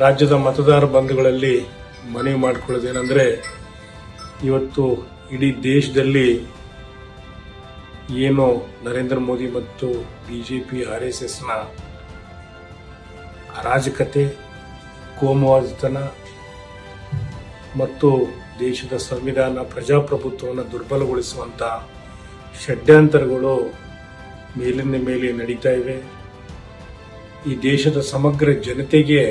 ರಾಜ್ಯದ ಮತದಾರ ಬಂಧುಗಳಲ್ಲಿ ಮನವಿ ಮಾಡಿಕೊಳ್ಳೋದೇನೆಂದರೆ ಇವತ್ತು ಇಡೀ ದೇಶದಲ್ಲಿ ಏನು ನರೇಂದ್ರ ಮೋದಿ ಮತ್ತು B J P R S ಎಸ್ನ ಅರಾಜಕತೆ, ಕೋಮುವಾದಿತನ ಮತ್ತು ದೇಶದ ಸಂವಿಧಾನ ಪ್ರಜಾಪ್ರಭುತ್ವವನ್ನು ದುರ್ಬಲಗೊಳಿಸುವಂಥ ಷಡ್ಯಂತರಗಳು ಮೇಲಿಂದ ಮೇಲೆ ನಡೀತಾ ಇವೆ. ಈ ದೇಶದ ಸಮಗ್ರ ಜನತೆಗೆ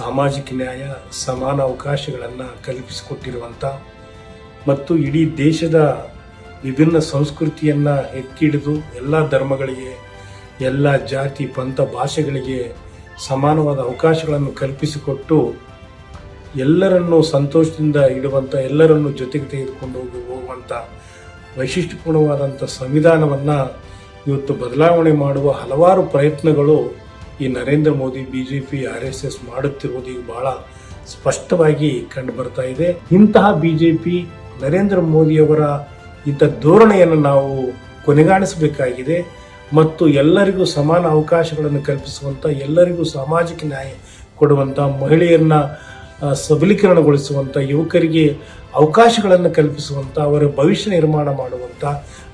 ಸಾಮಾಜಿಕ ನ್ಯಾಯ, ಸಮಾನ ಅವಕಾಶಗಳನ್ನು ಕಲ್ಪಿಸಿಕೊಟ್ಟಿರುವಂಥ ಮತ್ತು ಇಡೀ ದೇಶದ ವಿಭಿನ್ನ ಸಂಸ್ಕೃತಿಯನ್ನು ಎತ್ತಿಡಿದು ಎಲ್ಲ ಧರ್ಮಗಳಿಗೆ, ಎಲ್ಲ ಜಾತಿ, ಪಂಥ, ಭಾಷೆಗಳಿಗೆ ಸಮಾನವಾದ ಅವಕಾಶಗಳನ್ನು ಕಲ್ಪಿಸಿಕೊಟ್ಟು ಎಲ್ಲರನ್ನೂ ಸಂತೋಷದಿಂದ ಇಡುವಂಥ ಎಲ್ಲರನ್ನೂ ಜೊತೆಗೆ ತೆಗೆದುಕೊಂಡು ಹೋಗಿ ಹೋಗುವಂಥ ವೈಶಿಷ್ಟ್ಯಪೂರ್ಣವಾದಂಥ ಸಂವಿಧಾನವನ್ನು ಇವತ್ತು ಬದಲಾವಣೆ ಮಾಡುವ ಹಲವಾರು ಪ್ರಯತ್ನಗಳು ಈ Narendra Modi B J P R S S ಮಾಡುತ್ತಿರುವುದು ಈಗ ಬಹಳ ಸ್ಪಷ್ಟವಾಗಿ ಕಂಡು ಬರ್ತಾ ಇದೆ. ಇಂತಹ ಬಿ ಜೆ ಪಿ ನರೇಂದ್ರ ಮೋದಿಯವರ ಇಂಥ ಧೋರಣೆಯನ್ನು ನಾವು ಕೊನೆಗಾಣಿಸಬೇಕಾಗಿದೆ. ಮತ್ತು ಎಲ್ಲರಿಗೂ ಸಮಾನ ಅವಕಾಶಗಳನ್ನು ಕಲ್ಪಿಸುವಂಥ, ಎಲ್ಲರಿಗೂ ಸಾಮಾಜಿಕ ನ್ಯಾಯ ಕೊಡುವಂಥ, ಮಹಿಳೆಯರನ್ನ ಸಬಲೀಕರಣಗೊಳಿಸುವಂಥ, ಯುವಕರಿಗೆ ಅವಕಾಶಗಳನ್ನು ಕಲ್ಪಿಸುವಂಥ, ಅವರ ಭವಿಷ್ಯ ನಿರ್ಮಾಣ ಮಾಡುವಂಥ,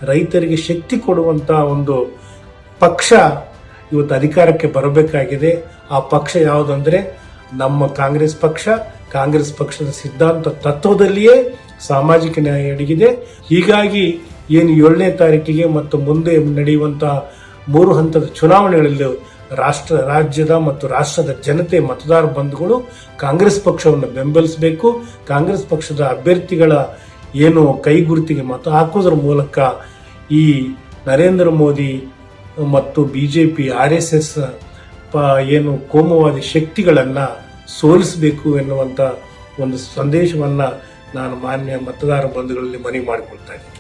ರೈತರಿಗೆ ಶಕ್ತಿ ಕೊಡುವಂಥ ಒಂದು ಪಕ್ಷ ಇವತ್ತು ಅಧಿಕಾರಕ್ಕೆ ಬರಬೇಕಾಗಿದೆ. ಆ ಪಕ್ಷ ಯಾವುದಂದ್ರೆ ನಮ್ಮ ಕಾಂಗ್ರೆಸ್ ಪಕ್ಷ. ಕಾಂಗ್ರೆಸ್ ಪಕ್ಷದ ಸಿದ್ಧಾಂತ ತತ್ವದಲ್ಲಿಯೇ ಸಾಮಾಜಿಕ ನ್ಯಾಯ ಅಡಗಿದೆ ಹೀಗಾಗಿ ಏನು ಏಳನೇ ತಾರೀಕಿಗೆ ಮತ್ತು ಮುಂದೆ ನಡೆಯುವಂಥ ಮೂರು ಹಂತದ ಚುನಾವಣೆಗಳಲ್ಲಿ ರಾಷ್ಟ್ರ, ರಾಜ್ಯದ ಮತ್ತು ರಾಷ್ಟ್ರದ ಜನತೆ ಮತದಾರ ಬಂಧುಗಳು ಕಾಂಗ್ರೆಸ್ ಪಕ್ಷವನ್ನು ಬೆಂಬಲಿಸಬೇಕು. ಕಾಂಗ್ರೆಸ್ ಪಕ್ಷದ ಅಭ್ಯರ್ಥಿಗಳ ಏನು ಕೈಗುರುತಿಗೆ ಮತ ಹಾಕೋದ್ರ ಮೂಲಕ ಈ ನರೇಂದ್ರ ಮೋದಿ ಮತ್ತು B J P R S S ಏನು ಕೋಮುವಾದಿ ಶಕ್ತಿಗಳನ್ನು ಸೋಲಿಸಬೇಕು ಎನ್ನುವಂಥ ಒಂದು ಸಂದೇಶವನ್ನು ನಾನು ಮಾನ್ಯ ಮತದಾರ ಬಂಧುಗಳಲ್ಲಿ ಮನವಿ ಮಾಡಿಕೊಳ್ತಾ ಇದ್ದೀನಿ.